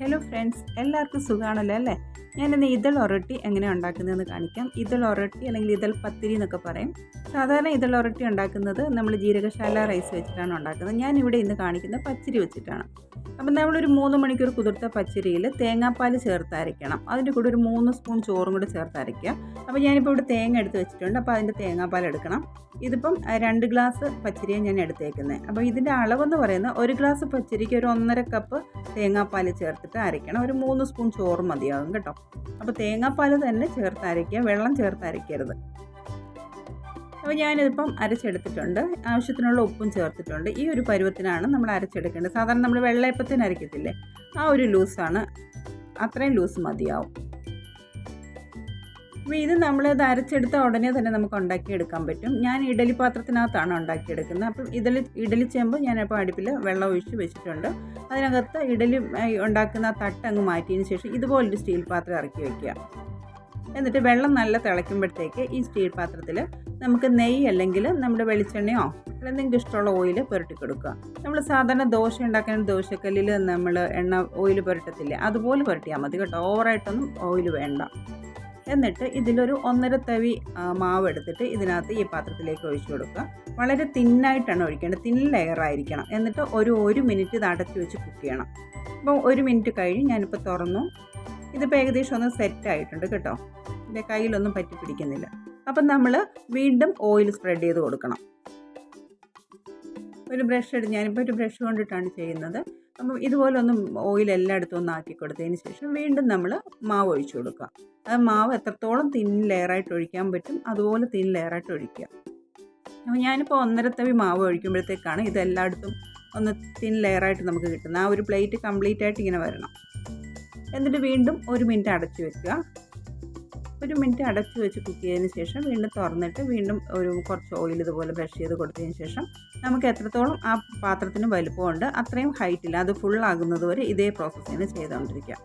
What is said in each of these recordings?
Hello friends എല്ലാവർക്കും സുഖമാണല്ലോ അല്ലേ? ഞാനിന്ന് ഇതൾ ഒരട്ടി എങ്ങനെ ഉണ്ടാക്കുന്നതെന്ന് കാണിക്കാം. ഇതൾ ഒരട്ടി അല്ലെങ്കിൽ ഇതൾ പത്തിരി എന്നൊക്കെ പറയും. സാധാരണ ഇതൾ ഒരട്ടി ഉണ്ടാക്കുന്നത് നമ്മൾ ജീരകശാല റൈസ് വെച്ചിട്ടാണ് ഉണ്ടാക്കുന്നത്. ഞാൻ ഇവിടെ ഇന്ന് കാണിക്കുന്ന പച്ചരി വെച്ചിട്ടാണ്. അപ്പം നമ്മളൊരു മൂന്ന് മണിക്കൂർ കുതിർത്ത പച്ചരിയിൽ തേങ്ങാപ്പാൽ ചേർത്ത് അരയ്ക്കണം അതിന്റെ കൂടെ ഒരു മൂന്ന് സ്പൂൺ ചോറും കൂടെ ചേർത്ത് അരയ്ക്കുക അപ്പോൾ ഞാനിപ്പോൾ ഇവിടെ തേങ്ങ എടുത്ത് വെച്ചിട്ടുണ്ട്. അപ്പോൾ അതിന്റെ തേങ്ങാപ്പാൽ എടുക്കണം. ഇതിപ്പം രണ്ട് ഗ്ലാസ് പച്ചരിയാണ് ഞാൻ എടുത്തേക്കുന്നത്. അപ്പോൾ ഇതിന്റെ അളവെന്ന് പറയുന്നത് ഒരു ഗ്ലാസ് പച്ചരിക്ക് ഒരു ഒന്നര കപ്പ് തേങ്ങാപ്പാൽ ചേർത്തിട്ട് അരയ്ക്കണം. ഒരു മൂന്ന് സ്പൂൺ ചോറ് മതിയാകും കേട്ടോ. അപ്പോൾ തേങ്ങാപ്പാൽ തന്നെ ചേർത്ത് അരയ്ക്കുക വെള്ളം ചേർത്ത് അരയ്ക്കരുത് അപ്പോൾ ഞാനിതിപ്പം അരച്ചെടുത്തിട്ടുണ്ട്. ആവശ്യത്തിനുള്ള ഉപ്പും ചേർത്തിട്ടുണ്ട്. ഈ ഒരു പരുവത്തിനാണ് നമ്മൾ അരച്ചെടുക്കേണ്ടത്. സാധാരണ നമ്മൾ വെള്ളയപ്പത്തിന് അരയ്ക്കത്തില്ലേ ആ ഒരു ലൂസാണ്. അത്രയും ലൂസ് മതിയാവും. അപ്പോൾ ഇത് നമ്മൾ അരച്ചെടുത്ത ഉടനെ തന്നെ നമുക്ക് ഉണ്ടാക്കിയെടുക്കാൻ പറ്റും. ഞാൻ ഇഡലി പാത്രത്തിനകത്താണ് ഉണ്ടാക്കിയെടുക്കുന്നത്. അപ്പം ഇഡലി ഇഡലി ചെമ്പ് ഞാനിപ്പോൾ അടുപ്പിൽ വെള്ളം ഒഴിച്ച് വെച്ചിട്ടുണ്ട്. അതിനകത്ത് ഇഡലി ഉണ്ടാക്കുന്ന തട്ട് അങ്ങ് മാറ്റിയതിന് ശേഷം ഇതുപോലൊരു സ്റ്റീൽ പാത്രം ഇറക്കി വെക്കുക. എന്നിട്ട് വെള്ളം നല്ല തിളയ്ക്കുമ്പോഴത്തേക്ക് ഈ സ്റ്റീൽ പാത്രത്തിൽ നമുക്ക് നെയ്യ് അല്ലെങ്കിൽ നമ്മുടെ വെളിച്ചെണ്ണയോ നിങ്ങൾക്ക് ഇഷ്ടമുള്ള ഓയിൽ പുരട്ടി കൊടുക്കുക. നമ്മൾ സാധാരണ ദോശ ഉണ്ടാക്കാൻ ദോശക്കല്ലിൽ നമ്മൾ എണ്ണ ഓയിൽ പുരട്ടത്തില്ലേ അതുപോലെ പുരട്ടിയാൽ മതി കേട്ടോ. ഓവറായിട്ടൊന്നും ഓയിൽ വേണ്ട. എന്നിട്ട് ഇതിലൊരു ഒന്നര തവി മാവ് എടുത്തിട്ട് ഇതിനകത്ത് ഈ പാത്രത്തിലേക്ക് ഒഴിച്ചു കൊടുക്കുക. വളരെ തിന്നായിട്ടാണ് ഒഴിക്കേണ്ടത്. തിൻ ലെയർ ആയിരിക്കണം. എന്നിട്ട് ഒരു ഒരു മിനിറ്റ് ഇത് അടച്ചു വെച്ച് കുക്ക് ചെയ്യണം. അപ്പോൾ ഒരു മിനിറ്റ് കഴിഞ്ഞ് ഞാനിപ്പോൾ തുറന്നു. ഇതിപ്പോൾ ഏകദേശം ഒന്ന് സെറ്റ് ആയിട്ടുണ്ട് കേട്ടോ. ഇതിന്റെ കയ്യിലൊന്നും പറ്റി പിടിക്കുന്നില്ല. അപ്പം നമ്മൾ വീണ്ടും ഓയിൽ സ്പ്രെഡ് ചെയ്ത് കൊടുക്കണം. ഒരു ബ്രഷ് എടുത്ത് ഞാനിപ്പോൾ ഒരു ബ്രഷ് കൊണ്ടിട്ടാണ് ചെയ്യുന്നത്. അപ്പം ഇതുപോലെ ഒന്ന് ഓയിൽ എല്ലായിടത്തും ഒന്ന് ആക്കി കൊടുത്തതിന് ശേഷം വീണ്ടും നമ്മൾ മാവ് ഒഴിച്ചു കൊടുക്കുക. അത് മാവ് എത്രത്തോളം തിൻ ലെയറായിട്ട് ഒഴിക്കാൻ പറ്റും അതുപോലെ തിൻ ലെയറായിട്ട് ഒഴിക്കുക. അപ്പോൾ ഞാനിപ്പോൾ ഒന്നര തവി മാവ് ഒഴിക്കുമ്പോഴത്തേക്കാണ് ഇത് എല്ലായിടത്തും ഒന്ന് തിൻ ലെയറായിട്ട് നമുക്ക് കിട്ടുന്നത്. ആ ഒരു പ്ലേറ്റ് കംപ്ലീറ്റ് ആയിട്ട് ഇങ്ങനെ വരണം. എന്നിട്ട് വീണ്ടും ഒരു മിനിറ്റ് അടച്ചു വെക്കുക. ഒരു മിനിറ്റ് അടച്ചു വെച്ച് കുക്ക് ചെയ്തതിന് ശേഷം വീണ്ടും തുറന്നിട്ട് വീണ്ടും ഒരു കുറച്ച് ഓയിൽ ഇതുപോലെ ബ്രഷ് ചെയ്ത് കൊടുത്തതിന് ശേഷം നമുക്ക് എത്രത്തോളം ആ പാത്രത്തിന് വലുപ്പമുണ്ട് അത്രയും ഹൈറ്റിൽ അത് ഫുൾ ആകുന്നത് വരെ ഇതേ പ്രോസസ്സ് തന്നെ ചെയ്തുകൊണ്ടിരിക്കുക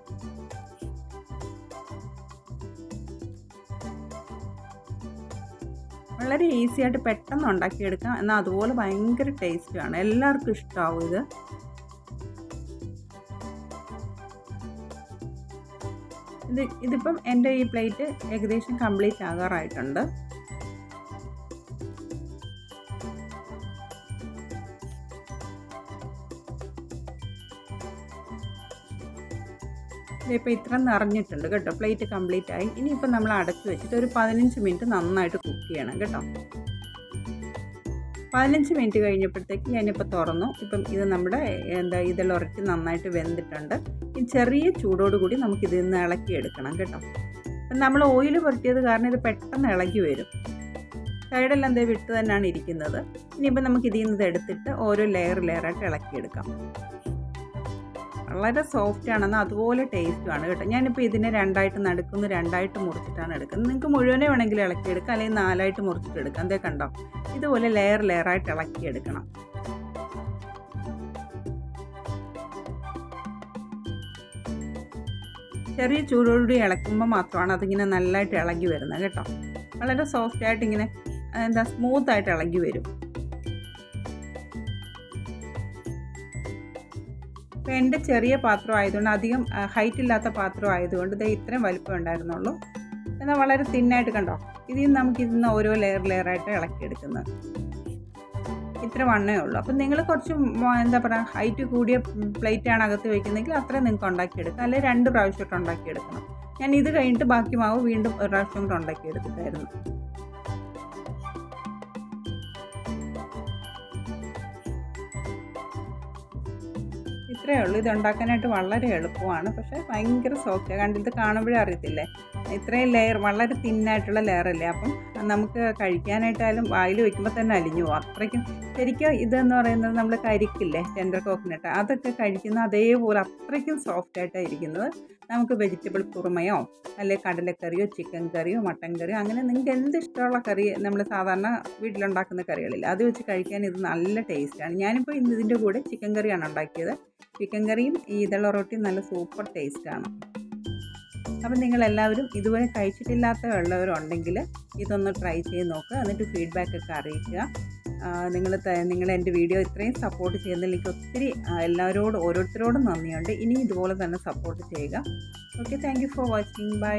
വളരെ ഈസി ആയിട്ട് പെട്ടെന്ന് ഉണ്ടാക്കിയെടുക്കാം. എന്നാൽ അതുപോലെ ഭയങ്കര ടേസ്റ്റാണ് എല്ലാവർക്കും ഇഷ്ടമാവും ഇത്. ഇത് ഇതിപ്പം എന്റെ ഈ പ്ലേറ്റ് ഏകദേശം കംപ്ലീറ്റ് ആകാറായിട്ടുണ്ട്. ഇതിപ്പോൾ ഇത്ര നിറഞ്ഞിട്ടുണ്ട് കേട്ടോ. പ്ലേറ്റ് കംപ്ലീറ്റ് ആയി ഇനിയിപ്പോൾ നമ്മൾ അടച്ചു വെച്ചിട്ട് ഒരു പതിനഞ്ച് മിനിറ്റ് നന്നായിട്ട് കുക്ക് ചെയ്യണം കേട്ടോ. പതിനഞ്ച് മിനിറ്റ് കഴിഞ്ഞപ്പോഴത്തേക്ക് ഞാനിപ്പോൾ തുറന്നു. ഇപ്പം ഇത് നമ്മുടെ എന്താ ഇതെല്ലാം ഉറക്കി നന്നായിട്ട് വെന്തിട്ടുണ്ട്. ഈ ചെറിയ ചൂടോട് കൂടി നമുക്ക് ഇതിൽ നിന്ന് ഇളക്കിയെടുക്കണം കേട്ടോ. നമ്മൾ ഓയിൽ പുരട്ടിയത് കാരണം ഇത് പെട്ടെന്ന് ഇളകി വരും. സൈഡെല്ലാം എന്തേ വിട്ട് തന്നെയാണ് ഇരിക്കുന്നത്. ഇനിയിപ്പോൾ നമുക്ക് ഇതിൽ നിന്ന് ഇതെടുത്തിട്ട് ഓരോ ലെയർ ലെയറായിട്ട് ഇളക്കിയെടുക്കാം. വളരെ സോഫ്റ്റ് ആണെന്ന് അതുപോലെ ടേസ്റ്റുമാണ് കേട്ടോ. ഞാനിപ്പോൾ ഇതിനെ രണ്ടായിട്ട് നടുക്കുന്നു രണ്ടായിട്ട് മുറിച്ചിട്ടാണ് എടുക്കുന്നത്. നിങ്ങൾക്ക് മുഴുവനെ വേണമെങ്കിൽ ഇളക്കിയെടുക്കാം അല്ലെങ്കിൽ നാലായിട്ട് മുറിച്ചിട്ട് എടുക്കാം. എന്തേ കണ്ടോ? ഇതുപോലെ ലെയർ ലെയറായിട്ട് ഇളക്കിയെടുക്കണം. ചെറിയ ചൂടോടുകൂടി ഇളക്കുമ്പോൾ മാത്രമാണ് അതിങ്ങനെ നല്ലതായിട്ട് ഇളകി വരുന്നത് കേട്ടോ. വളരെ സോഫ്റ്റ് ആയിട്ട് ഇങ്ങനെ എന്താ സ്മൂത്ത് ആയിട്ട് ഇളകി വരും. അപ്പോൾ എന്റെ ചെറിയ പാത്രം ആയതുകൊണ്ട് അധികം ഹൈറ്റ് ഇല്ലാത്ത പാത്രം ആയതുകൊണ്ട് ഇത് ഇത്രയും വലിപ്പം ഉണ്ടായിരുന്നുള്ളൂ. എന്നാൽ വളരെ തിന്നായിട്ട് കണ്ടോ? ഇതിൽ നിന്ന് നമുക്ക് ഇതിന്ന് ഓരോ ലെയർ ലെയർ ലെയറായിട്ട് ഇളക്കിയെടുക്കുന്നത് ഇത്ര വണ്ണേ ഉള്ളൂ. അപ്പം നിങ്ങൾ കുറച്ച് എന്താ പറയുക ഹൈറ്റ് കൂടിയ പ്ലേറ്റാണ് അകത്ത് വയ്ക്കുന്നതെങ്കിൽ അത്രയും നിങ്ങൾക്ക് ഉണ്ടാക്കിയെടുക്കാം. അല്ലെങ്കിൽ രണ്ട് പ്രാവശ്യമായിട്ട് ഉണ്ടാക്കിയെടുക്കണം. ഞാൻ ഇത് കഴിഞ്ഞിട്ട് ബാക്കി മാവ് വീണ്ടും ഒരു പ്രാവശ്യം കൂടെ ഉണ്ടാക്കിയെടുത്തിട്ടായിരുന്നു. ഇത്രയേ ഉള്ളൂ. ഇത് ഉണ്ടാക്കാനായിട്ട് വളരെ എളുപ്പമാണ്. പക്ഷേ ഭയങ്കര സോഫ്റ്റ് കണ്ടിട്ട് കാണുമ്പോഴേ അറിയത്തില്ലേ? ഇത്രയും ലെയർ വളരെ തിന്നായിട്ടുള്ള ലെയർ അല്ലേ? അപ്പം നമുക്ക് കഴിക്കാനായിട്ടായാലും വായിൽ വയ്ക്കുമ്പോൾ തന്നെ അലിഞ്ഞു പോകും അത്രയ്ക്കും ശരിക്കും ഇതെന്ന് പറയുന്നത് നമ്മൾ കരിക്കില്ലേ? ടെൻഡർ കോക്കനട്ട് അതൊക്കെ കഴിക്കുന്ന അതേപോലെ അത്രയ്ക്കും സോഫ്റ്റ് ആയിട്ടാണ് ഇരിക്കുന്നത്. നമുക്ക് വെജിറ്റബിൾ കുറുമയോ അല്ലെങ്കിൽ കടലക്കറിയോ ചിക്കൻ കറിയോ മട്ടൻ കറിയോ അങ്ങനെ നിങ്ങൾക്ക് എന്ത് ഇഷ്ടമുള്ള കറി നമ്മൾ സാധാരണ വീട്ടിലുണ്ടാക്കുന്ന കറികളില്ല? അത് വെച്ച് കഴിക്കാൻ ഇത് നല്ല ടേസ്റ്റാണ് ഞാനിപ്പോൾ ഇന്ന് ഇതിന്റെ കൂടെ ചിക്കൻ കറിയാണ് ഉണ്ടാക്കിയത്. ചിക്കൻ കറിയും ഈ ഇതള റൊട്ടിയും നല്ല സൂപ്പർ ടേസ്റ്റാണ് അപ്പം നിങ്ങളെല്ലാവരും ഇതുവരെ കഴിച്ചിട്ടില്ലാത്ത ഉള്ളവരുണ്ടെങ്കിൽ ഇതൊന്ന് ട്രൈ ചെയ്ത് നോക്കുക. എന്നിട്ട് ഫീഡ്ബാക്ക് ഒക്കെ അറിയിക്കുക. നിങ്ങൾ നിങ്ങൾ എന്റെ വീഡിയോ ഇത്രയും സപ്പോർട്ട് ചെയ്യുന്നതിൽ എനിക്ക് ഒത്തിരി എല്ലാവരോടും ഓരോരുത്തരോടും നന്ദിയുണ്ട്. ഇനി ഇതുപോലെ തന്നെ സപ്പോർട്ട് ചെയ്യുക. Okay thank for watching bye